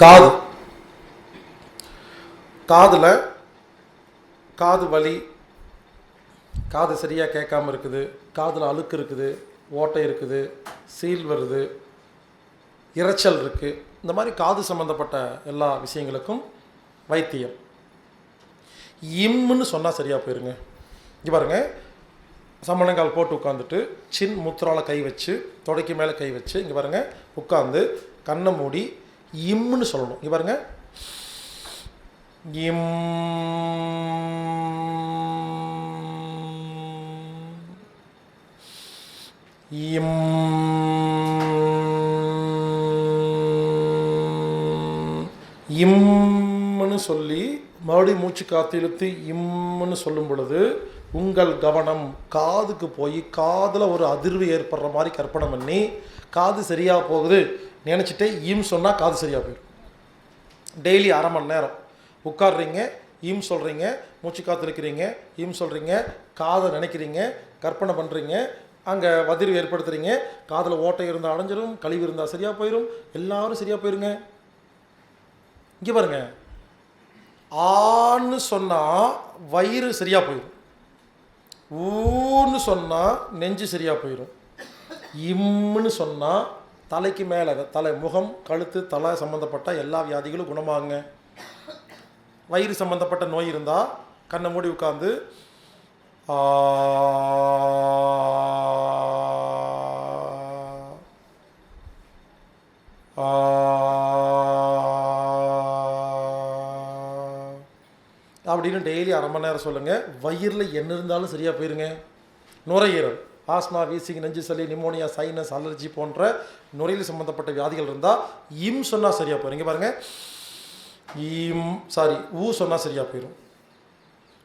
காது. காதில் காது வலி காது சரியாக கேட்காம இருக்குது காதில் அழுக்கு இருக்குது ஓட்டை இருக்குது சீல் வருது இரைச்சல் இருக்குது இந்த மாதிரி காது சம்மந்தப்பட்ட எல்லா விஷயங்களுக்கும் வைத்தியம். இம்முன்னு சொன்னால் சரியாக போயிருங்க. இங்கே பாருங்க. சம்மணங்கால் போட்டு உட்காந்துட்டு சின் முத்திரால கை வச்சு தொடைக்கு மேலே கை வச்சு இங்கே பாருங்க உட்காந்து கண்ணை மூடி இம்னு சொல்லணும். இங்கே பாருங்க. இம். இம். இம்முன்னு சொல்லி மறுபடியும் மூச்சு காத்து இழுத்து இம்னு சொல்லும் பொழுது உங்கள் கவனம் காதுக்கு போய் காதில் ஒரு அதிர்வு ஏற்படுற மாதிரி கற்பனை பண்ணி காது சரியாக போகுது நினச்சிட்டே ஈம் சொன்னால் காது சரியாக போயிடும். டெய்லி அரை மணி நேரம் உட்காடுறீங்க ஈம் சொல்கிறீங்க மூச்சு காத்து இருக்கிறீங்க ஈம் சொல்கிறீங்க காதை நினைக்கிறீங்க கற்பனை பண்ணுறீங்க அங்கே வதிர்வு ஏற்படுத்துறீங்க காதில் ஓட்டை இருந்தால் அடைஞ்சிரும் கழிவு இருந்தால் சரியாக போயிடும் எல்லாரும் சரியாக போயிருங்க. இங்கே பாருங்க. ஆன்னு சொன்னால் வயிறு சரியாக போயிடும் ஊன்னு சொன்னால் நெஞ்சு சரியாக போயிடும் இம்முன்னு சொன்னால் தலைக்கு மேலே தலை முகம் கழுத்து தலை சம்மந்தப்பட்ட எல்லா வியாதிகளும் குணமாகுங்க. வயிறு சம்மந்தப்பட்ட நோய் இருந்தால் கண்ணை மூடி உட்காந்து ஆ ஆ அப்படின்னு டெய்லி அரை மணி நேரம் சொல்லுங்கள் வயிறில் என்ன இருந்தாலும் சரியாக போயிருங்க. நுரையீரல் ஆஸ்மா வீசிங் நெஞ்சு சளி நிமோனியா சைனஸ் அலர்ஜி போன்ற நுரையில் சம்மந்தப்பட்ட வியாதிகள் இருந்தால் இம் சொன்னால் சரியாக போயிடும் இங்கே பாருங்கள் இம் சாரி ஊ சொன்னால் சரியாக போயிடும்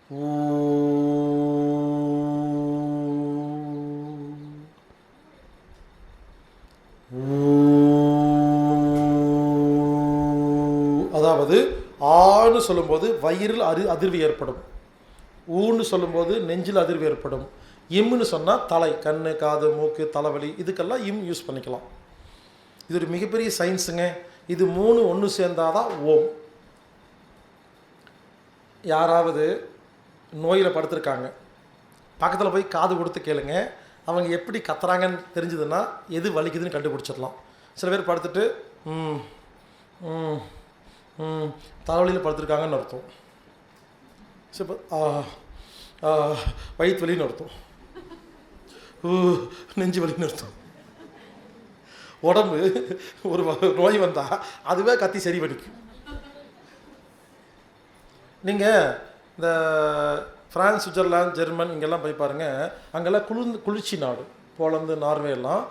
ஊ. அதாவது ஆன்னு சொல்லும்போது வயிறில் அரு அதிர்வு ஏற்படும். ஊன்னு சொல்லும்போது நெஞ்சில் அதிர்வு ஏற்படும். இம்முன்னு சொன்னால் தலை கண் காது மூக்கு தலைவலி இதுக்கெல்லாம் இம் யூஸ் பண்ணிக்கலாம். இது ஒரு மிகப்பெரிய சயின்ஸுங்க. இது மூணு ஒன்று சேர்ந்தாதான் ஓம். யாராவது நோயில் படுத்திருக்காங்க. பக்கத்தில் போய் காது கொடுத்து கேளுங்க. அவங்க எப்படி கத்துறாங்கன்னு தெரிஞ்சதுன்னா எது வலிக்குதுன்னு கண்டுபிடிச்சிடலாம். சில பேர் படுத்துட்டு ம் ம் தலைவலியில் படுத்திருக்காங்கன்னு அர்த்தம். சரி இப்போ, ஆ ஆ, வயிற்று வலின்னு அர்த்தம். நெஞ்சு வலின்னு அர்த்தம். உடம்பு ஒரு நோய் வந்தால் அதுவே கத்தி சரி பண்ணிக்கும். நீங்கள் இந்த ஃப்ரான்ஸ் சுவிட்சர்லாந்து ஜெர்மன் இங்கெல்லாம் போய் பாருங்கள் அங்கெல்லாம் குளிர்ந்து குளிர்ச்சி நாடு. போலந்து நார்வே எல்லாம்.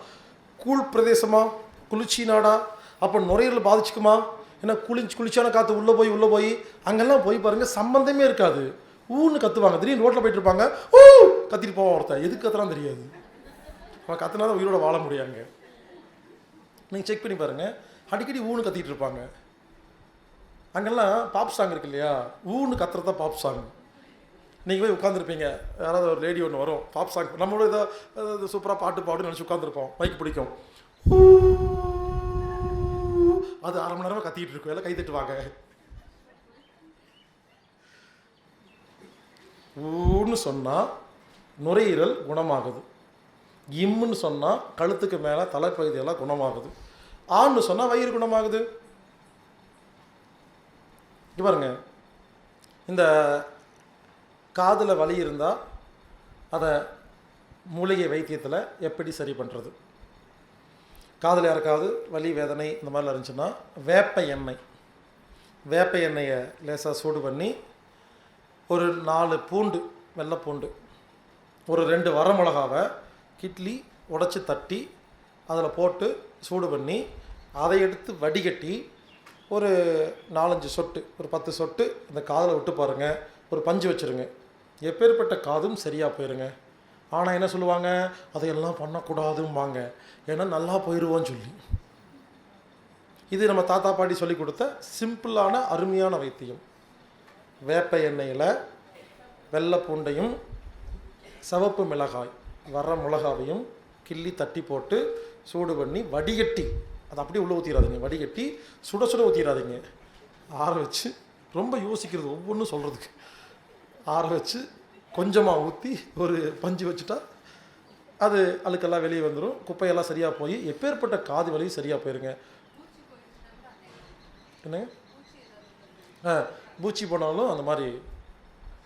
கூழ் பிரதேசமாக குளிர்ச்சி நாடா? அப்போ நுரையீரல் பாதிச்சுக்குமா? ஏன்னா குளிச்சு குளிச்சான காற்று உள்ளே போய் உள்ளே போய் அங்கெல்லாம் போய் பாருங்கள் சம்மந்தமே இருக்காது. ஊன்னு கத்துவாங்க. திடீர்னு ரோட்டில் போயிட்டு இருப்பாங்க. ஊ! கத்திட்டு போவான் ஒருத்தன். எதுக்கு கத்துறான்னு தெரியாது. அவன் கத்துனா தான் உயிரோட வாழ முடியாங்க நீங்கள் செக் பண்ணி பாருங்கள் அடிக்கடி ஊன்னு கத்திட்டு இருப்பாங்க. அங்கெல்லாம் பாப் சாங் இருக்கு இல்லையா? ஊன்னு கத்துறது தான் பாப் சாங் நீங்கள் போய் உட்காந்துருப்பீங்க யாராவது ஒரு லேடி ஒன்று வரும். பாப் சாங் நம்மளோட ஏதோ சூப்பராக பாட்டு பாடுன்னு நினச்சி உட்காந்துருப்போம் மைக் பிடிக்கும். ஊ. அது அரை மணி நேரமாக கத்திட்டு இருக்கும் எல்லாம் கை தட்டுவாங்க. ஊன்னு சொன்னால் நுரையீரல் குணமாகுது. இம்முன்னு சொன்னால் கழுத்துக்கு மேலே தலைப்பகுதியெல்லாம் குணமாகுது. ஆன்னு சொன்னால் வயிறு குணமாகுது. பாருங்க. இந்த காதில் வலி இருந்தால் அதை மூலிகை வைத்தியத்தில் எப்படி சரி பண்ணுறது காதில் யாருக்காவது வலி வேதனை இந்த மாதிரிலாம் இருந்துச்சுன்னா வேப்ப எண்ணெய். வேப்ப எண்ணெயை லேசாக சூடு பண்ணி ஒரு நாலு பூண்டு வெள்ளை பூண்டு ஒரு ரெண்டு வரமிளகாவை கிட்லி உடச்சி தட்டி அதில் போட்டு சூடு பண்ணி அதை எடுத்து வடிகட்டி ஒரு நாலஞ்சு சொட்டு ஒரு பத்து சொட்டு இந்த காதில் விட்டு பாருங்கள் ஒரு பஞ்சு வச்சுருங்க. எப்பேற்பட்ட காதும் சரியாக போயிருங்க. ஆனால் என்ன சொல்லுவாங்க? அதையெல்லாம் பண்ணக்கூடாதும்பாங்க. ஏன்னா நல்லா போயிடுவோன்னு சொல்லி. இது நம்ம தாத்தா பாட்டி சொல்லி கொடுத்த சிம்பிளான அருமையான வைத்தியம். வேப்ப எண்ணெயில் வெள்ளை பூண்டையும் சிவப்பு மிளகாய் வர மிளகாவையும் கிள்ளி தட்டி போட்டு சூடு பண்ணி வடிகட்டி அதை அப்படியே உள்ளே ஊற்றிடாதீங்க வடிகட்டி சுட சுட ஊற்றிடாதீங்க ஆற வச்சு ரொம்ப யோசிக்கிறது ஒவ்வொன்றும் சொல்கிறதுக்கு ஆற வச்சு கொஞ்சமாக ஊற்றி ஒரு பஞ்சு வச்சுட்டா அது அழுக்கெல்லாம் வெளியே வந்துடும் குப்பையெல்லாம் சரியாக போய் எப்பேற்பட்ட காது வலியும் சரியாக போயிருங்க. என்னங்க? ஆ பூச்சி போனாலும் அந்த மாதிரி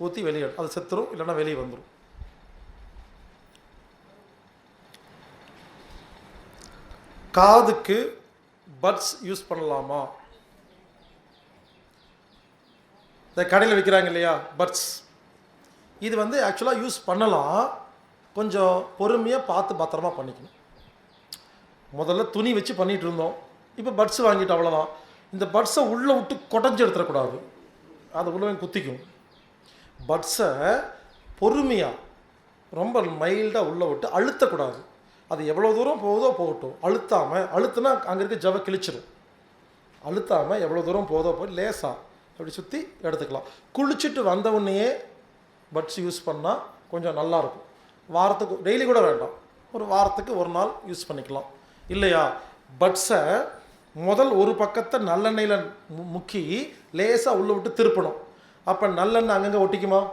ஊற்றி வெளியே அது செத்துரும் இல்லைன்னா வெளியே வந்துடும் காதுக்கு பட்ஸ் யூஸ் பண்ணலாமா? இந்த கடையில் விற்கிறாங்க இல்லையா பட்ஸ். இது வந்து ஆக்சுவலாக யூஸ் பண்ணலாம். கொஞ்சம் பொறுமையாக பார்த்து பத்திரமா பண்ணிக்கணும். முதல்ல துணி வச்சு பண்ணிகிட்டு இருந்தோம். இப்போ பட்ஸ் வாங்கிட்டு அவ்வளோதான் இந்த பட்ஸை உள்ளே விட்டு குடஞ்சி எடுத்துடக்கூடாது. அது உள்ள குத்திக்கும். பட்ஸை பொறுமையாக ரொம்ப மைல்டாக உள்ளே விட்டு அழுத்தக்கூடாது. அது எவ்வளோ தூரம் போகுதோ போகட்டும். அழுத்தாமல் அழுத்துனா அங்கே இருக்க ஜவ கிழிச்சிடும் அழுத்தாமல் எவ்வளோ தூரம் போதோ போய் லேசாக அப்படி சுற்றி எடுத்துக்கலாம். குளிச்சுட்டு வந்தவுடனேயே பட்ஸ் யூஸ் பண்ணால் கொஞ்சம் நல்லாயிருக்கும் வாரத்துக்கு டெய்லி கூட வேண்டாம். ஒரு வாரத்துக்கு ஒரு நாள் யூஸ் பண்ணிக்கலாம். இல்லையா? பட்ஸை முதல் ஒரு பக்கத்தை நல்லெண்ணெயில் மு- முக்கி லேசாக உள்ளே விட்டு திருப்பணும். அப்போ நல்லெண்ணெய் அங்கங்கே ஒட்டிக்குமா?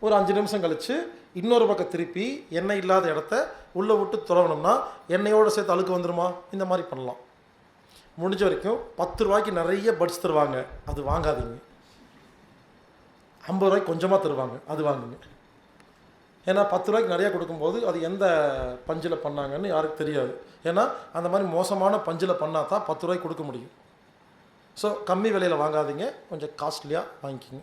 ஒரு அஞ்சு நிமிஷம் கழித்து இன்னொரு பக்கம் திருப்பி எண்ணெய் இல்லாத இடத்த உள்ளே விட்டு துறவணும்னா எண்ணெயோடு சேர்த்து அழுக்கு வந்துடுமா இந்த மாதிரி பண்ணலாம். முடிஞ்ச வரைக்கும் பத்து ரூபாய்க்கு நிறைய பட்ஸ் தருவாங்க. அது வாங்காதீங்க. ஐம்பது ரூபாய்க்கு கொஞ்சமாக தருவாங்க அது வாங்குங்க. ஏன்னா பத்து ரூபாய்க்கு நிறையா கொடுக்கும்போது அது எந்த பஞ்சில் பண்ணாங்கன்னு யாருக்கு தெரியாது. ஏன்னா அந்த மாதிரி மோசமான பஞ்சில் பண்ணால் தான் பத்து ரூபாய்க்கு கொடுக்க முடியும். ஸோ கம்மி விலையில் வாங்காதீங்க கொஞ்சம் காஸ்ட்லியாக வாங்கிக்கிங்க.